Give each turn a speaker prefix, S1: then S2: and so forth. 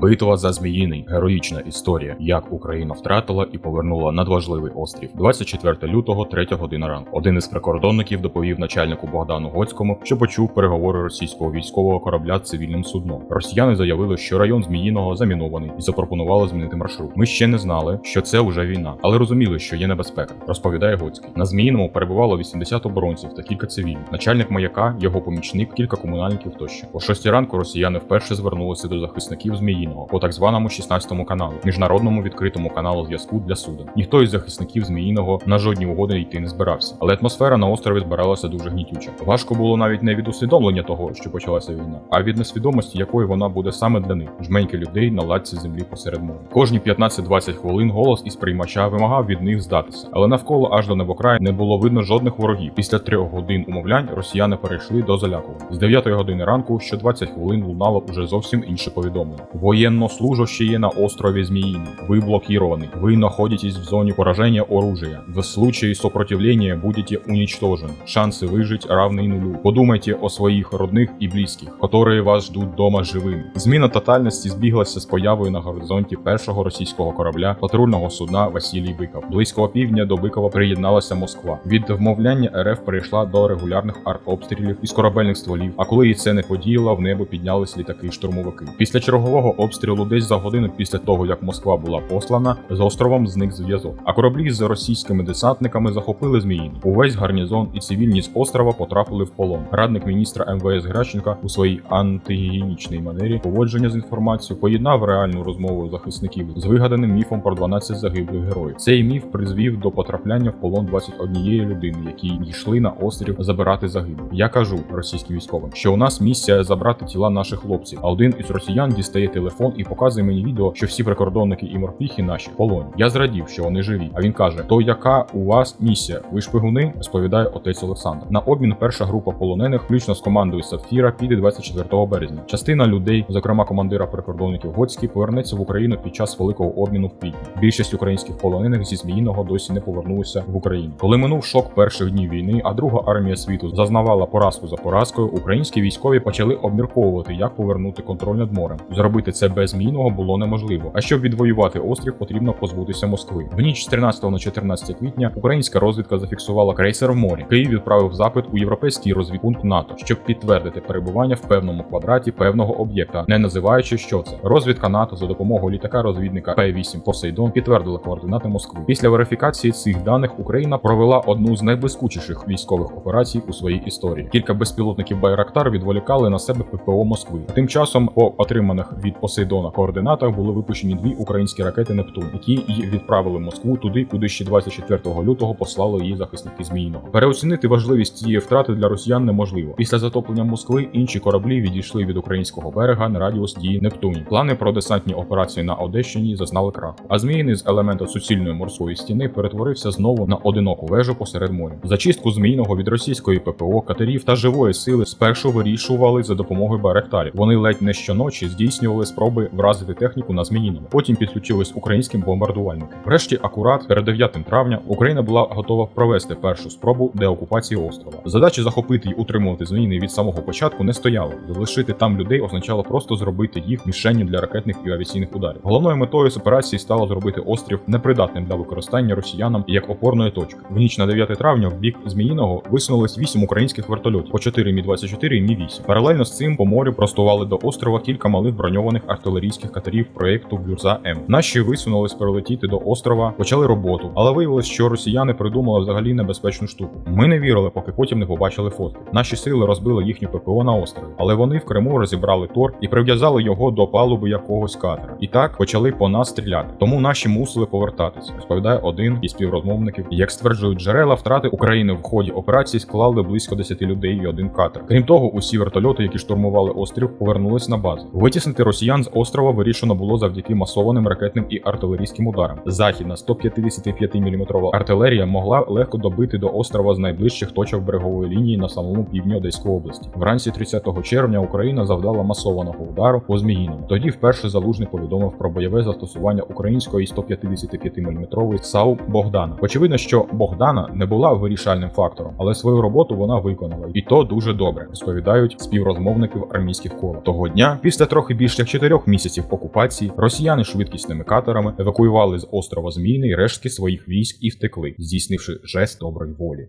S1: Битва за Зміїний героїчна історія, як Україна втратила і повернула надважливий острів. 24 лютого, 3 година ранку. Один із прикордонників доповів начальнику Богдану Гоцькому, що почув переговори російського військового корабля з цивільним судном. Росіяни заявили, що район Зміїного замінований і запропонували змінити маршрут. Ми ще не знали, що це вже війна, але розуміли, що є небезпека. Розповідає Гоцький. На Зміїному перебувало 80 оборонців та кілька цивільних. Начальник маяка, його помічник, кілька комунальників тощо. О 6 ранку росіяни вперше звернулися до захисників Зміїного по так званому 16-му каналу, міжнародному відкритому каналу зв'язку для суден. Ніхто із захисників Зміїного на жодні угоди йти не збирався, але атмосфера на острові збиралася дуже гнітюча. Важко було навіть не від усвідомлення того, що почалася війна, а від несвідомості, якою вона буде саме для них жменьки людей на ладці землі посеред моря. Кожні 15-20 хвилин голос із приймача вимагав від них здатися, але навколо аж до небокраю не було видно жодних ворогів. Після трьох годин умовлянь росіяни перейшли до залякування. З 9 години ранку що 20 хвилин лунало уже зовсім інше повідомлення. Воєннослужащие на острове Змеиный. Вы блокированы. Вы находитесь в зоне поражения оружия. В случае сопротивления будете уничтожены. Шансы выжить равны нулю. Подумайте о своїх родних і близьких, которые вас ждуть дома живими. Зміна тотальності збіглася з появою на горизонті першого російського корабля патрульного судна Василій Биков. Близько опівдня до Бикова приєдналася Москва. Від вмовляння РФ перейшла до регулярних артобстрілів із корабельних стволів. А коли і це не подіяло, в небо піднялись літаки-штурмовики. Після чергового обстрілу, десь за годину після того, як Москва була послана, з островом зник зв'язок. А кораблі з російськими десантниками захопили Зміїни. Увесь гарнізон і цивільні з острова потрапили в полон. Радник міністра МВС Граченка у своїй антигігієнічній манері поводження з інформацією поєднав реальну розмову захисників з вигаданим міфом про 12 загиблих героїв. Цей міф призвів до потрапляння в полон 21 людини, які йшли на острів забирати загиблих. Я кажу російським військовим, що у нас місія забрати тіла наших хлопців. А один із росіян дістає телефон і показує мені відео, що всі прикордонники і морпіхи наші полоні. Я зрадів, що вони живі. А він каже: То яка у вас місія? Ви шпигуни? розповідає отець Олександр. На обмін перша група полонених, включно з командою Сапфіра, піде 24 березня. Частина людей, зокрема командира прикордонників Гоцький, повернеться в Україну під час великого обміну в квітні. Більшість українських полонених зі Зміїного досі не повернулися в Україну. Коли минув шок перших днів війни, а друга армія світу зазнавала поразку за поразкою, українські військові почали обмірковувати, як повернути контроль над морем. Зробити це без Зміїного було неможливо. А щоб відвоювати острів, потрібно позбутися Москви. В ніч з 13 на 14 квітня українська розвідка зафіксувала крейсер в морі. Київ відправив запит у європейський розвідпункт НАТО, щоб підтвердити перебування в певному квадраті певного об'єкта, не називаючи, що це. Розвідка НАТО за допомогою літака-розвідника П-8 Посейдон підтвердила координати Москви. Після верифікації цих даних Україна провела одну з найблискучіших військових операцій у своїй історії. Кілька безпілотників Байрактар відволікали на себе ППО Москви. Тим часом, по отриманих від Посейдона координатах були випущені дві українські ракети Нептун, які й відправили Москву туди, куди ще 24 лютого послали її захисники Зміїного. Переоцінити важливість цієї втрати для росіян неможливо. Після затоплення Москви інші кораблі відійшли від українського берега на радіус дії Нептуні. Плани про десантні операції на Одещині зазнали краху. А Зміїний з елемента суцільної морської стіни перетворився знову на одиноку вежу посеред моря. Зачистку зміїного від російської ППО, катерів та живої сили спершу вирішували за допомогою баректарів. Вони ледь не щоночі здійснювали спроби вразити техніку на зміїному. Потім підключились українським бомбардувальникам. Врешті, акурат перед 9 травня Україна була готова провести першу спробу деокупації острова. Задача захопити й утримувати зміїний від самого початку не стояла. Залишити там людей означало просто зробити їх мішенню для ракетних і авіаційних ударів. Головною метою з операції стало зробити острів непридатним для використання росіянам як опорної точки. В ніч на 9 травня в бік Зміїного висунулись 8 українських вертольотів, по 4 мі 24 і мі 8 Паралельно з цим по морю простували до острова кілька малих броньованих артилерійських катерів проєкту Гюрза М. Наші висунулись прилетіти до острова, почали роботу, але виявилось, що росіяни придумали взагалі небезпечну штуку. Ми не вірили, поки потім не побачили фотки. Наші сили розбили їхню ППО на острові, але вони в Криму розібрали тор і прив'язали його до палуби якогось катера. І так почали по нас стріляти. Тому наші мусили повертатись, розповідає один із співрозмовників. Як стверджують джерела, втрати України в ході операції склали близько 10 людей і один катер. Крім того, усі вертольоти, які штурмували острів, повернулись на базу. Витіснити росіян з острова вирішено було завдяки масованим ракетним і артилерійським ударам. Західна 155 мм артилерія могла легко добити до острова з найближчих точок берегової лінії на самому півдні Одеської області. Вранці 30 червня Україна завдала масованого удару по Зміїному. Тоді вперше залужний повідомив про бойове застосування української 155 мм САУ Богдана. Очевидно, що Богдана не була вирішальним фактором, але свою роботу вона виконала, і то дуже добре, розповідають співрозмовників армійських коло. Того дня, після трохи більш як 4 чотирьох місяців окупації росіяни швидкісними катерами евакуювали з острова Змійний рештки своїх військ і втекли, здійснивши жест доброї волі.